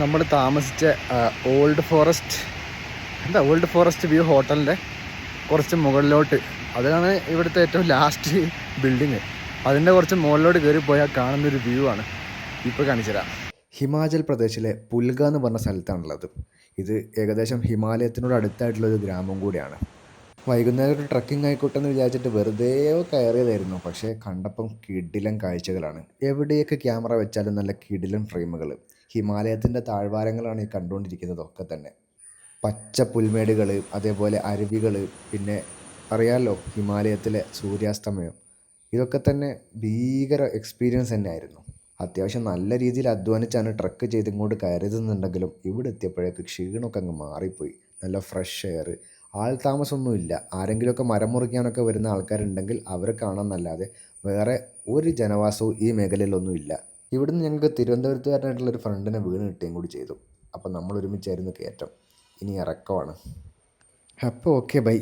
നമ്മൾ താമസിച്ച old forest എന്താ ഓൾഡ് ഫോറസ്റ്റ് വ്യൂ ഹോട്ടലിന്റെ കുറച്ച് മുകളിലോട്ട്. അതാണ് ഇവിടുത്തെ ഏറ്റവും ലാസ്റ്റ് ബിൽഡിങ് അതിന്റെ കുറച്ച് മുകളിലോട്ട് കയറി പോയാൽ കാണുന്നൊരു വ്യൂ ആണ്. ഇപ്പോൾ കാണിച്ചു തരാം. ഹിമാചൽ പ്രദേശിലെ പുൽഗ എന്ന് പറഞ്ഞ സ്ഥലത്താണുള്ളത്. ഇത് ഏകദേശം ഹിമാലയത്തിനോട് അടുത്തായിട്ടുള്ള ഒരു ഗ്രാമം കൂടിയാണ്. വൈകുന്നേരം ഒരു ട്രക്കിംഗ് ആയിക്കോട്ടെ എന്ന് വിചാരിച്ചിട്ട് വെറുതെ കയറിയതായിരുന്നു. പക്ഷേ കണ്ടപ്പം കിടിലൻ കാഴ്ചകളാണ്. എവിടെയൊക്കെ ക്യാമറ വെച്ചാലും നല്ല കിടിലൻ ഫ്രെയിമുകൾ ഹിമാലയത്തിന്റെ താഴ്വാരങ്ങളാണ് ഈ കണ്ടുകൊണ്ടിരിക്കുന്നതൊക്കെ തന്നെ. പച്ച പുൽമേടുകൾ അതേപോലെ അരുവികൾ പിന്നെ അറിയാമല്ലോ ഹിമാലയത്തിലെ സൂര്യാസ്തമയം. ഇതൊക്കെ തന്നെ ഭീകര എക്സ്പീരിയൻസ് തന്നെയായിരുന്നു. അത്യാവശ്യം നല്ല രീതിയിൽ അധ്വാനിച്ചാണ് ട്രക്ക് ചെയ്ത് ഇങ്ങോട്ട് കയറിയതെന്നുണ്ടെങ്കിലും ഇവിടെ എത്തിയപ്പോഴേക്ക് ക്ഷീണമൊക്കെ അങ്ങ് മാറിപ്പോയി. നല്ല ഫ്രഷ് എയർ ആൾ താമസമൊന്നുമില്ല. ആരെങ്കിലുമൊക്കെ മരം മുറിക്കാനൊക്കെ വരുന്ന ആൾക്കാരുണ്ടെങ്കിൽ അവരെ കാണാമെന്നല്ലാതെ വേറെ ഒരു ജനവാസവും ഈ മേഖലയിലൊന്നുമില്ല. ഇവിടുന്ന് ഞങ്ങൾക്ക് തിരുവനന്തപുരത്തുകാരനായിട്ടുള്ള ഒരു ഫ്രണ്ടിനെ വീണ് കിട്ടുകയും കൂടി ചെയ്തു. അപ്പോൾ നമ്മൾ ഒരുമിച്ചായിരുന്നു കയറ്റം. ഇനി ഇറക്കമാണ്. അപ്പോൾ ഓക്കെ ബൈ.